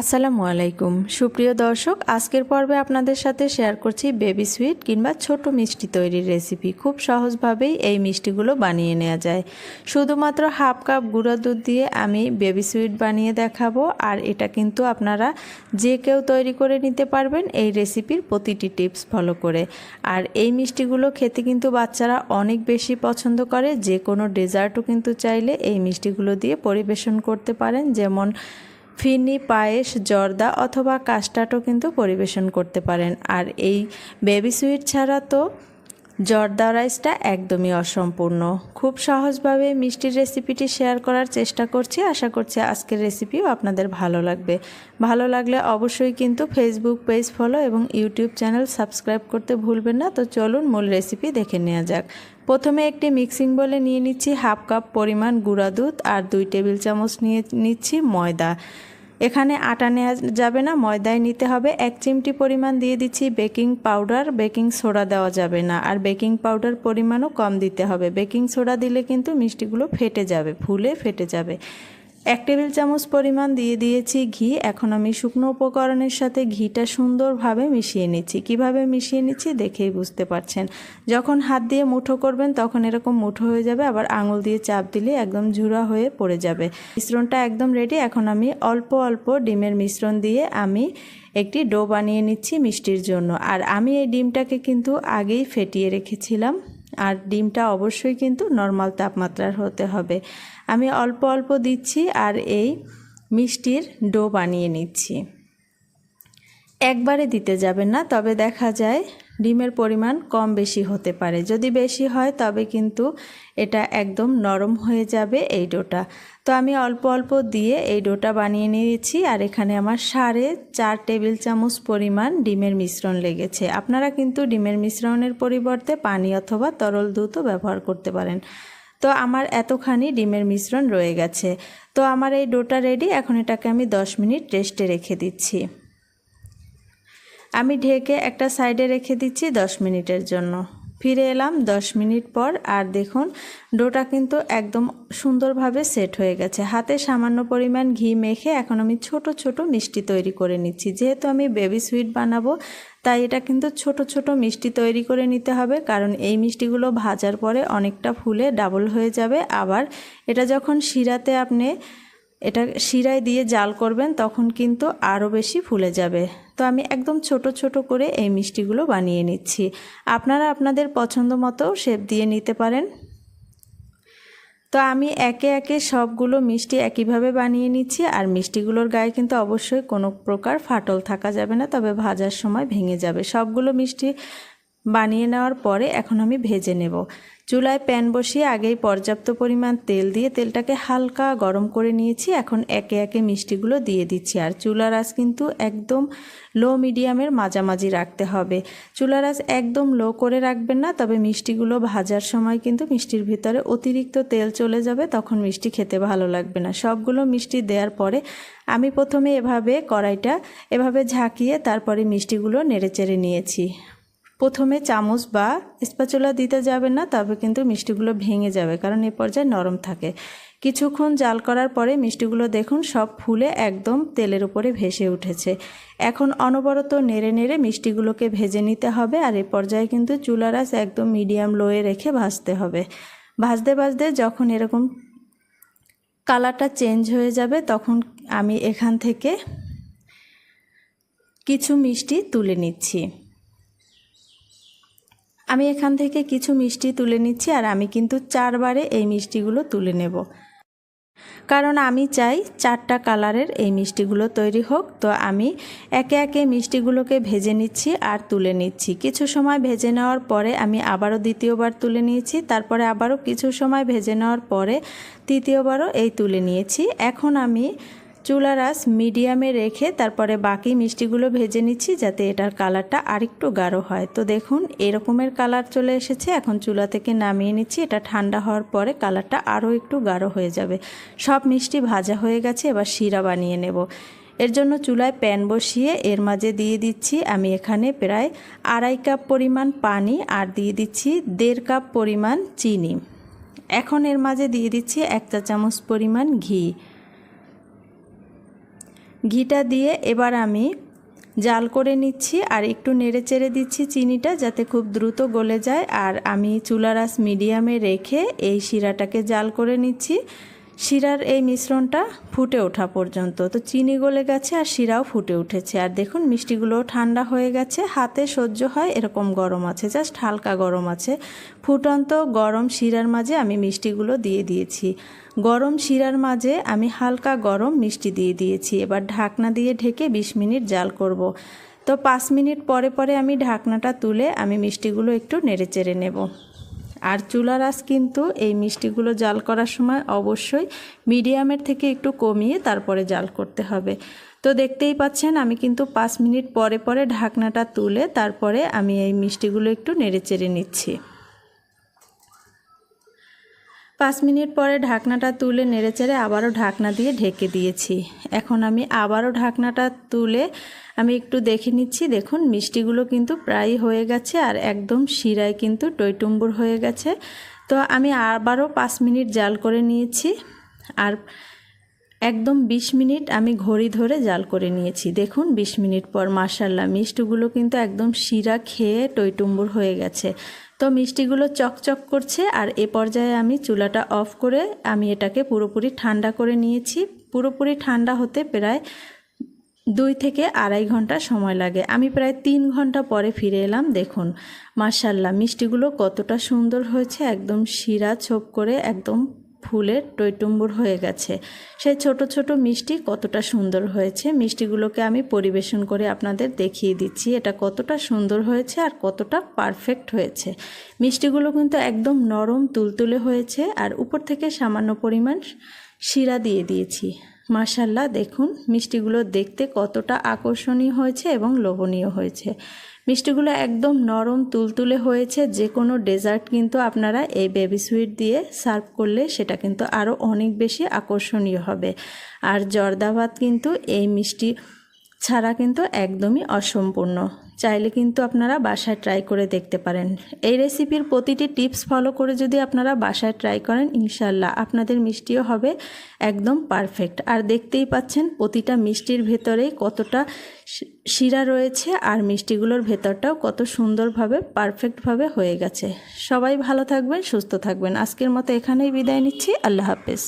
আসসালামু আলাইকুম। সুপ্রিয় দর্শক, আজকের পর্বে আপনাদের সাথে শেয়ার করছি বেবি সুইট কিংবা ছোট মিষ্টি তৈরির রেসিপি খুব সহজভাবেই এই মিষ্টিগুলো বানিয়ে নেওয়া যায়। শুধুমাত্র হাফ কাপ গুঁড়ো দুধ দিয়ে আমি বেবি সুইট বানিয়ে দেখাবো, আর এটা কিন্তু আপনারা যে কেউ তৈরি করে নিতে পারবেন এই রেসিপির প্রতিটি টিপস ফলো করে। আর এই মিষ্টিগুলো খেতে কিন্তু বাচ্চারা অনেক বেশি পছন্দ করে, যে কোনো ডেজার্টও কিন্তু চাইলে এই মিষ্টিগুলো দিয়ে পরিবেশন করতে পারেন। যেমন ফিরনি পায়েস, জর্দা অথবা কাস্টার্ডও কিন্তু পরিবেশন করতে পারেন। আর এই বেবি সুইট ছাড়া তো জর্দা রাইসটা একদমই অসম্পূর্ণ। খুব সহজভাবে মিষ্টির রেসিপিটি শেয়ার করার চেষ্টা করছি। আশা করছি আজকের রেসিপিও আপনাদের ভালো লাগবে। ভালো লাগলে অবশ্যই কিন্তু ফেসবুক পেজ ফলো এবং ইউটিউব চ্যানেল সাবস্ক্রাইব করতে ভুলবেন না। তো চলুন মূল রেসিপি দেখে নেওয়া যাক। প্রথমে একটি মিক্সিং বলে নিয়ে নিচ্ছি হাফ কাপ পরিমাণ গুঁড়া দুধ আর দুই টেবিল চামচ নিয়ে নিচ্ছি ময়দা। এখানে আটা নেওয়া যাবে না, ময়দায় নিতে হবে। এক চিমটি পরিমাণ দিয়ে দিচ্ছি বেকিং পাউডার। বেকিং সোডা দেওয়া যাবে না। আর বেকিং পাউডার পরিমাণও কম দিতে হবে। বেকিং সোডা দিলে কিন্তু মিষ্টিগুলো ফেটে যাবে, ফুলে ফেটে যাবে। এক টেবিল চামচ পরিমাণ দিয়ে দিয়েছি ঘি। এখন আমি শুকনো উপকরণের সাথে ঘিটা সুন্দরভাবে মিশিয়ে নিচ্ছি। কীভাবে মিশিয়ে নিচ্ছি দেখেই বুঝতে পারছেন। যখন হাত দিয়ে মুঠো করবেন তখন এরকম মুঠো হয়ে যাবে, আবার আঙুল দিয়ে চাপ দিলে একদম ঝুরা হয়ে পড়ে যাবে। মিশ্রণটা একদম রেডি এখন আমি অল্প অল্প ডিমের মিশ্রণ দিয়ে আমি একটি ডো বানিয়ে নিচ্ছি মিষ্টির জন্য। আর আমি এই ডিমটাকে কিন্তু আগেই ফেটিয়ে রেখেছিলাম। আর ডিমটা অবশ্যই কিন্তু নর্মাল তাপমাত্রার হতে হবে। আমি অল্প অল্প দিচ্ছি আর এই মিষ্টির ডো বানিয়ে নিচ্ছি। একবারে দিতে যাবেন না, তবে দেখা যায় ডিমের পরিমাণ কম বেশি হতে পারে। যদি বেশি হয়, তবে কিন্তু এটা একদম নরম হয়ে যাবে এই ডোটা। তো আমি অল্প অল্প দিয়ে এই ডোটা বানিয়ে নিয়েছি আর এখানে আমার সাড়ে চার টেবিল চামচ পরিমাণ ডিমের মিশ্রণ লেগেছে। আপনারা কিন্তু ডিমের মিশ্রণের পরিবর্তে পানি অথবা তরল দুধও ব্যবহার করতে পারেন। তো আমার এতখানি ডিমের মিশ্রণ রয়ে গেছে। তো আমার এই ডোটা রেডি এখন এটাকে আমি 10 মিনিট রেস্টে রেখে দিচ্ছি। আমি ঢেকে একটা সাইডে রেখে দিচ্ছি 10 মিনিটের জন্য। ফিরে এলাম 10 মিনিট পর আর দেখুন, ডোটা কিন্তু একদম সুন্দরভাবে সেট হয়ে গেছে। হাতে সামান্য পরিমাণ ঘি মেখে এখন আমি ছোট ছোট মিষ্টি তৈরি করে নিচ্ছি। যেহেতু আমি বেবি সুইট বানাবো, তাই এটা কিন্তু ছোট ছোট মিষ্টি তৈরি করে নিতে হবে, কারণ এই মিষ্টিগুলো ভাজার পরে অনেকটা ফুলে ডাবল হয়ে যাবে। আবার এটা যখন শিরাতে আপনি এটা শিরায় দিয়ে জাল করবেন, তখন কিন্তু আরও বেশি ফুলে যাবে। তো আমি একদম ছোট ছোট করে এই মিষ্টিগুলো বানিয়ে নিচ্ছি। আপনারা আপনাদের পছন্দ মতো শেপ দিয়ে নিতে পারেন। তো আমি একে একে সবগুলো মিষ্টি একইভাবে বানিয়ে নিচ্ছি, আর মিষ্টিগুলোর গায়ে কিন্তু অবশ্যই কোনো প্রকার ফাটল থাকা যাবে না, তবে ভাজার সময় ভেঙে যাবে। সবগুলো মিষ্টি বানিয়ে নেওয়ার পরে এখন আমি ভেজে নেব। চুলায় প্যান বসিয়ে আগেই পর্যাপ্ত পরিমাণ তেল দিয়ে তেলটাকে হালকা গরম করে নিয়েছি। এখন একে একে মিষ্টিগুলো দিয়ে দিচ্ছি। আর চুলার আঁচ কিন্তু একদম লো মিডিয়ামের মাঝামাঝি রাখতে হবে। চুলার আঁচ একদম লো করে রাখবেন না, তবে মিষ্টিগুলো ভাজার সময় কিন্তু মিষ্টির ভিতরে অতিরিক্ত তেল চলে যাবে, তখন মিষ্টি খেতে ভালো লাগবে না। সবগুলো মিষ্টি দেওয়ার পরে আমি প্রথমে এভাবে কড়াইটা এভাবে ঝাঁকিয়ে তারপরে মিষ্টিগুলো নেড়েচেড়ে নিয়েছি। প্রথমে চামচ বা স্প্যাচুলা দিতে যাবে না তবে কিন্তু মিষ্টিগুলো ভেঙে যাবে, কারণ এ পর্যায়ে নরম থাকে। কিছুক্ষণ জাল করার পরে মিষ্টিগুলো দেখুন, সব ফুলে একদম তেলের উপরে ভেসে উঠেছে। এখন অনবরত নেড়ে নেড়ে মিষ্টিগুলোকে ভেজে নিতে হবে, আর এ পর্যায়ে কিন্তু চুলার আঁচ একদম মিডিয়াম লোয়ে রেখে ভাজতে হবে। ভাজতে ভাজতে যখন এরকম কালারটা চেঞ্জ হয়ে যাবে, তখন আমি এখান থেকে কিছু মিষ্টি তুলে নিচ্ছি। আমি এখান থেকে কিছু মিষ্টি তুলে নিচ্ছি আর আমি কিন্তু চারবারে এই মিষ্টিগুলো তুলে নেব। কারণ আমি চাই চারটা কালারের এই মিষ্টিগুলো তৈরি হোক। তো আমি একে একে মিষ্টিগুলোকে ভেজে নিচ্ছি আর তুলে নিচ্ছি। কিছু সময় ভেজে নেওয়ার পরে আমি আবারও দ্বিতীয়বার তুলে নিয়েছি। তারপরে আবারও কিছু সময় ভেজে নেওয়ার পরে তৃতীয়বারও এই তুলে নিয়েছি। এখন আমি চুলার আঁচ মিডিয়ামে রেখে তারপরে বাকি মিষ্টিগুলো ভেজে নিচ্ছি যাতে এটার কালারটা আরেকটু গাঢ় হয়। তো দেখুন, এরকমের কালার চলে এসেছে। এখন চুলা থেকে নামিয়ে নিচ্ছি। এটা ঠান্ডা হওয়ার পরে কালারটা আরও একটু গাঢ় হয়ে যাবে। সব মিষ্টি ভাজা হয়ে গেছে। এবার শিরা বানিয়ে নেব। এর জন্য চুলায় প্যান বসিয়ে এর মাঝে দিয়ে দিচ্ছি আমি এখানে প্রায় আড়াই কাপ পরিমাণ পানি আর দিয়ে দিচ্ছি দেড় কাপ পরিমাণ চিনি। এখন এর মাঝে দিয়ে দিচ্ছি এক চা চামচ পরিমাণ ঘি। ঘিটা দিয়ে এবার আমি জাল করে নিচ্ছি আর একটু নেড়ে চেড়ে দিচ্ছি চিনিটা যাতে খুব দ্রুত গলে যায়। আর আমি চুলার আঁচ মিডিয়ামে রেখে এই শিরাটাকে জাল করে নিচ্ছি। শিরার এই মিশ্রণটা ফুটে ওঠা পর্যন্ত। তো চিনি গলে গেছে আর শিরাও ফুটে উঠেছে। আর দেখুন মিষ্টিগুলো ঠান্ডা হয়ে গেছে। হাতে সহ্য হয় এরকম গরম আছে, জাস্ট হালকা গরম আছে। ফুটন্ত গরম শিরার মাঝে আমি মিষ্টিগুলো দিয়ে দিয়েছি। গরম শিরার মাঝে আমি হালকা গরম মিষ্টি দিয়ে দিয়েছি। এবার ঢাকনা দিয়ে ঢেকে বিশ মিনিট জাল করব। তো পাঁচ মিনিট পরে পরে আমি ঢাকনাটা তুলে আমি মিষ্টিগুলো একটু নেড়ে চেড়ে নেব। আর চুলা আঁচ কিন্তু এই মিষ্টিগুলো জাল করার সময় অবশ্যই মিডিয়ামের থেকে একটু কমিয়ে তারপরে জাল করতে হবে। তো দেখতেই পাচ্ছেন, আমি কিন্তু পাঁচ মিনিট পরে পরে ঢাকনাটা তুলে তারপরে আমি এই মিষ্টিগুলো একটু নেড়ে চেড়ে নিচ্ছি। পাঁচ মিনিট পরে ঢাকনাটা তুলে নেড়েচেড়ে আবারও ঢাকনা দিয়ে ঢেকে দিয়েছি। এখন আমি আবারও ঢাকনাটা তুলে আমি একটু দেখে নিচ্ছি। দেখুন, মিষ্টিগুলো কিন্তু প্রায় হয়ে গেছে আর একদম শিরায় কিন্তু টইটুম্বুর হয়ে গেছে। তো আমি আবারও পাঁচ মিনিট জাল করে নিয়েছি। আর একদম ২০ মিনিট আমি ঘড়ি ধরে জাল করে নিয়েছি। দেখুন ২০ মিনিট পর মাসাল্লাহ মিষ্টিগুলো কিন্তু একদম শিরা খেয়ে টইটুম্বুর হয়ে গেছে। তো মিষ্টিগুলো চকচক করছে আর এ পর্যায়ে আমি চুলাটা অফ করে আমি এটাকে পুরোপুরি ঠান্ডা করে নিয়েছি। পুরোপুরি ঠান্ডা হতে প্রায় দুই থেকে আড়াই ঘণ্টা সময় লাগে। আমি প্রায় তিন ঘণ্টা পরে ফিরে এলাম, দেখুন। মার্শাল্লাহ মিষ্টিগুলো কতটা সুন্দর হয়েছে, একদম শিরা ছোপ করে, একদম ফুলের টইটুম্বুর হয়ে গেছে। সেই ছোট ছোট মিষ্টি কতটা সুন্দর হয়েছে, মিষ্টিগুলোকে আমি পরিবেশন করে আপনাদের দেখিয়ে দিচ্ছি এটা কতটা সুন্দর হয়েছে আর কতটা পারফেক্ট হয়েছে। মিষ্টিগুলো কিন্তু একদম নরম, তুলতুলে হয়েছে আর উপর থেকে সামান্য পরিমাণ শিরা দিয়ে দিয়েছি। মাশাল্লাহ, দেখুন, মিষ্টিগুলো দেখতে কতটা আকর্ষণীয় হয়েছে এবং লোভনীয় হয়েছে। মিষ্টিগুলো একদম নরম, তুলতুলে হয়েছে যে কোনো ডেজার্ট কিন্তু আপনারা এই বেবি সুইট দিয়ে সার্ভ করলে সেটা কিন্তু আরও অনেক বেশি আকর্ষণীয় হবে। আর জর্দাবাদ কিন্তু এই মিষ্টি ছাড়া কিন্তু একদমই অসম্পূর্ণ। চাইলে কিন্তু আপনারা বাসায় ট্রাই করে দেখতে পারেন। এই রেসিপির প্রতিটি টিপস ফলো করে যদি আপনারা বাসায় ট্রাই করেন ইনশাল্লাহ আপনাদের মিষ্টিও হবে একদম পারফেক্ট আর দেখতেই পাচ্ছেন প্রতিটা মিষ্টির ভেতরেই কতটা শিরা রয়েছে আর মিষ্টিগুলোর ভেতরটাও কত সুন্দরভাবে পারফেক্টভাবে হয়ে গেছে। সবাই ভালো থাকবেন, সুস্থ থাকবেন। আজকের মতো এখানেই বিদায় নিচ্ছি। আল্লাহ হাফেজ।